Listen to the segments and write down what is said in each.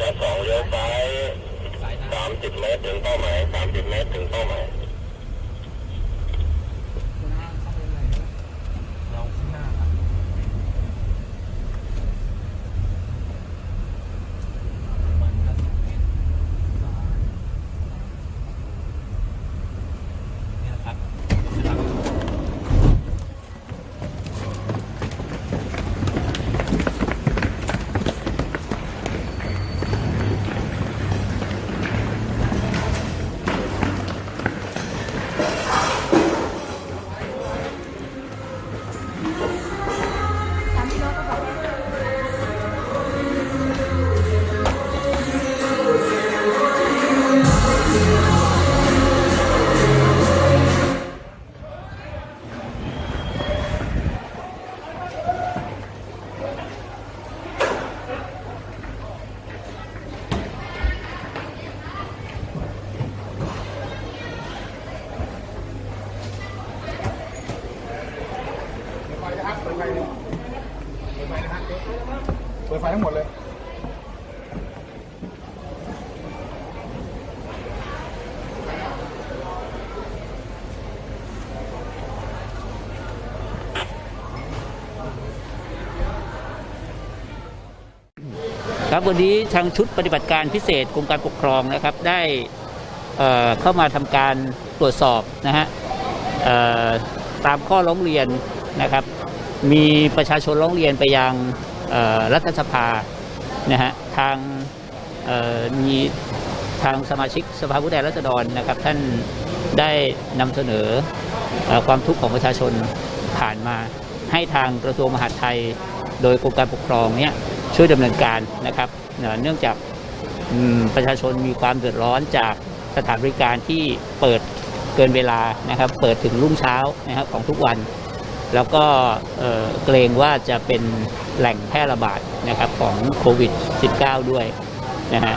ชั้นสองเลี้ยวซ้ายสายน้สามสิบเมตรถึงเป้าหมายสามสิบเมตรถึงเป้าหมาย เปิดไฟทั้งหมดเลย ครับวันนี้ทางชุดปฏิบัติการพิเศษกรมการปกครองนะครับ ได้เอ่อเข้ามาทำการตรวจสอบนะฮะเอ่อตามข้อร้องเรียนนะครับ มีประชาชนร้องเรียนไปยัง รัฐสภานะฮะทางมีทางสมาชิกสภาผู้แทนราษฎรนะครับ ท่านได้นำเสนออความทุกข์ของประชาชนผ่านมาให้ทางกระทรวงมหาดไทย โดยกรมการปกครองเนี่ยช่วยดำเนินการนะครับ เนื่องจากประชาชนมีความเดือดร้อนจากสถานบริการที่เปิดเกินเวลานะครับ เปิดถึงรุ่งเช้านะครับของทุกวัน แล้วก็เเกรงว่าจะเป็นแหล่งแพร่ระบาดนะครับของโควิด -19 ด้วยนะฮะ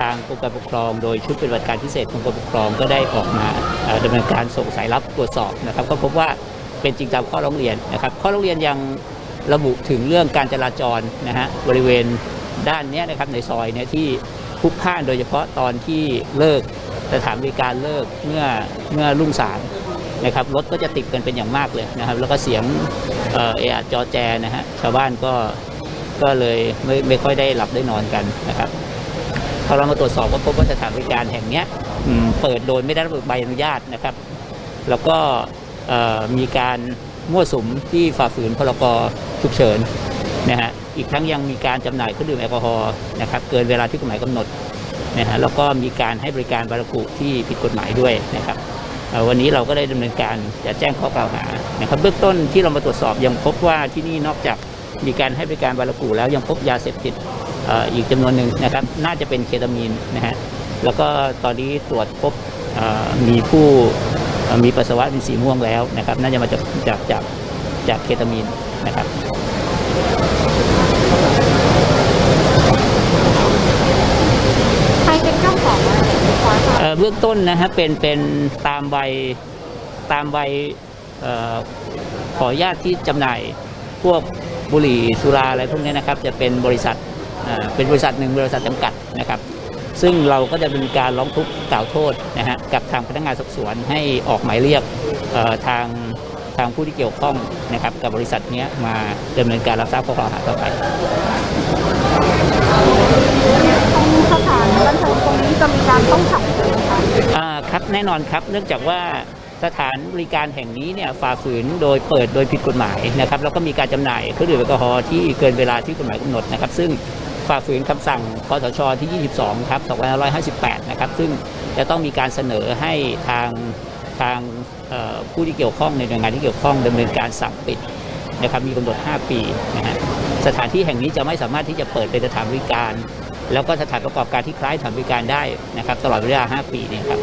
ทางกรมการปกครองโดยชุดปฏิบัติการพิเศษกรมการปกครองก็ได้ออกมาเอ่อดำเนินการส่งสายรับตรวจสอบนะครับ ก็พบว่าเป็นจริงตามข้อร้องเรียนนะครับ ข้อร้องเรียนยังระบุถึงเรื่องการจราจรนะฮะบริเวณด้านนี้นะครับในซอยเนี่ยที่พุกพ่านโดยเฉพาะตอนที่เลิกสถานบริการเลิกเมื่อเมื่อรุ่งสาง นะครับรถก็จะติดกันเป็นอย่างมากเลยนะครับ แล้วก็เสียงเออเออจอแจนะฮะชาวบ้านก็ก็เลยไม่ไม่ค่อยได้หลับได้นอนกันนะครับพอเรามาตรวจสอบก็พบว่าสถานบริการแห่งนี้เปิดโดยไม่ได้รับใบอนุญาตนะครับ แล้วก็มีการมั่วสุมที่ฝ่าฝืนพรกฉุกเฉินนะฮะอีกทั้งยังมีการจำหน่ายเครื่องดื่มแอลกอฮอล์นะครับเกินเวลาที่กฎหมายกำหนดนะฮะแล้วก็มีการให้บริการบารากุที่ผิดกฎหมายด้วยนะครับ วันนี้เราก็ได้ดำเนินการจะแจ้งข้อกล่าวหานะครับเบื้องต้นที่เรามาตรวจสอบยังพบว่าที่นี่นอกจากมีการให้บริการบารากูแล้วยังพบยาเสพติดอีกจำนวนหนึ่งนะครับ น่าจะเป็นเคตามีนนะฮะแล้วก็ตอนนี้ตรวจพบมีผู้มีปัสสาวะเป็นสีม่วงแล้วนะครับ น่าจะมาจากจากจากจากเคตามีนนะครับ ใครเป็นเจ้าของอะไรเนี่ยขอทราบ เบื้องต้นนะฮะเป็นเป็นตามใบตามใบออขออนุญาตที่จำหน่ายพวกบุหรี่สุราอะไรพวกนี้นะครับ จะเป็นบริษัทเเป็นบริษัทหนึ่งบริษัทจำกัดนะครับ ซึ่งเราก็จะเป็นการร้องทุกข์กล่าวโทษนะฮะกับทางพนักงานสอบสวนให้ออกหมายเรียกทางทางผู้ที่เกี่ยวข้องนะครับ กับบริษัทนี้มาดำเนินการรับทราบข้อกล่าวหาต่อไปตรงสถานบันเทิงตรงนี้จะมีการต้องขับ ครับแน่นอนครับ เนื่องจากว่าสถานบริการแห่งนี้เนี่ยฝ่าฝืนโดยเปิดโดยผิดกฎหมายนะครับแล้วก็มีการจำหน่ายเครื่องดื่มแอลกอฮอล์ที่เกินเวลาที่กฎหมายกำหนดนะครับ ซึ่งฝ่าฝืนคำสั่งคอสชที่ 22 ครับ2558 นะครับ ซึ่งจะต้องมีการเสนอให้ทางทางผู้ที่เกี่ยวข้องในหน่วยงานที่เกี่ยวข้องดำเนินการสั่งปิดนะครับมีกำหนด 5 ปีนะฮะสถานที่แห่งนี้จะไม่สามารถที่จะเปิดเป็นสถานบริการ แล้วก็สถานประกอบการที่คล้ายสถานบริการได้นะครับตลอดเวลา 5 ปีเนี่ยครับ